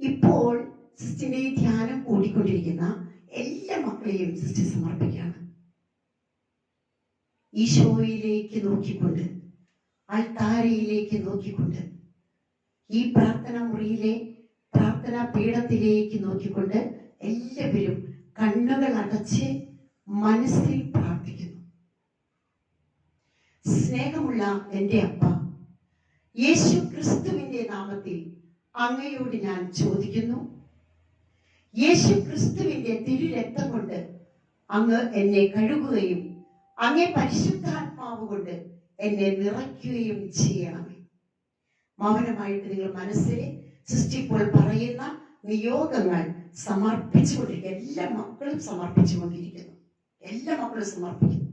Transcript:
ഇപ്പോൾ സിസ്റ്റിനെ ധ്യാനം കൂടിക്കൊണ്ടിരിക്കുന്ന എല്ലാ മക്കളെയും സിസ്റ്റർ സമർപ്പിക്കുകയാണ്. ഈശോയിലേക്ക് നോക്കിക്കൊണ്ട് അൽത്താരയിലേക്ക് നോക്കിക്കൊണ്ട് ഈ പ്രാർത്ഥന മുറിയിലെ പ്രാർത്ഥനാ പീഠത്തിലേക്ക് നോക്കിക്കൊണ്ട് എല്ലാവരും കണ്ണുകൾ അടച്ച് മനസ്സിൽ പ്രാർത്ഥിക്കുന്നു. സ്നേഹമുള്ള എന്റെ അപ്പ യേശു ക്രിസ്തുവിന്റെ നാമത്തിൽ അങ്ങയോട് ഞാൻ ചോദിക്കുന്നു. യേശു ക്രിസ്തുവിന്റെ തിരുരക്തം കൊണ്ട് അങ്ങ് എന്നെ കഴുകുകയും അങ്ങേ പരിശുദ്ധാത്മാവ് കൊണ്ട് എന്നെ നിറയ്ക്കുകയും ചെയ്യണമേ. മൗനമായിട്ട് നിങ്ങൾ മനസ്സിലെ സൃഷ്ടിപ്പോൾ പറയുന്ന നിയോഗങ്ങൾ സമർപ്പിച്ചുകൊണ്ടിരിക്കുക എല്ലാ മക്കളും സമർപ്പിച്ചുകൊണ്ടിരിക്കുന്നു. എല്ലാ മക്കളും സമർപ്പിക്കുന്നു.